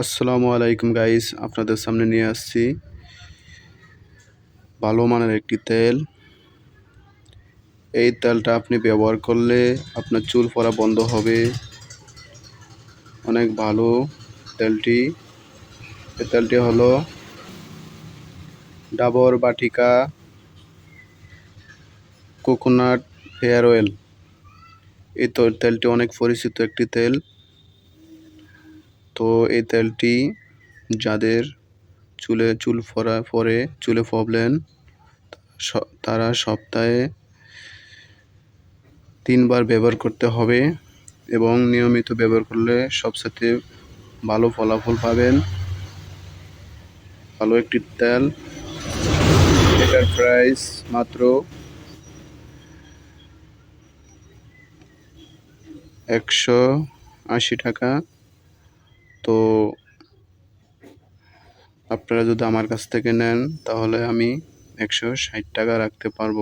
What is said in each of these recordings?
আসসালামু আলাইকুম গাইস আপনাদের সামনে নিয়ে আসছি ভালো মানের একটি তেল। এই তেলটা আপনি ব্যবহার করলে আপনার চুল পড়া বন্ধ হবে। অনেক ভালো তেলটি। এই তেলটি হলো Dabur Vatika coconut hair oil. এই তেলটি অনেক পরিচিত একটি তেল। তো এই তেলটি যাদের চুলে, চুল ফরা পরে চুলে প্রবলেম তারা সপ্তাহে তিনবার ব্যবহার করতে হবে এবং নিয়মিত ব্যবহার করলে সবসাথে ভালো ফলাফল পাবেন। ভালো একটি তেল। এটার প্রাইস মাত্র একশো আশি টাকা। তো আপনারা যদি আমার কাছ থেকে নেন, তাহলে আমি একশো ষাট টাকা রাখতে পারব।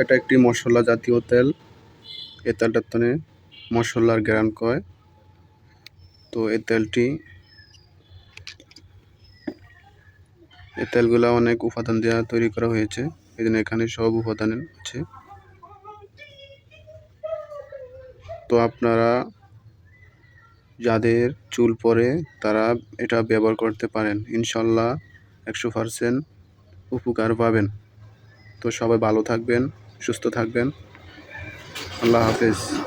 এটা একটি মশলা জাতীয় তেল। এ তেলটার তনে মশলার গ্রান কয়। তো এই তেলটি এই তেলগুলো অনেক উপাদান দেওয়া তৈরি করা হয়েছে। এই জন্য এখানে সব উপাদান আছে। তো আপনারা যাদের চুল পরে তারা এটা ব্যবহার করতে পারেন। ইনশাল্লাহ একশো পারসেন্ট উপকার পাবেন। তো সবাই ভালো থাকবেন, সুস্থ থাকবেন। আল্লাহ হাফেজ।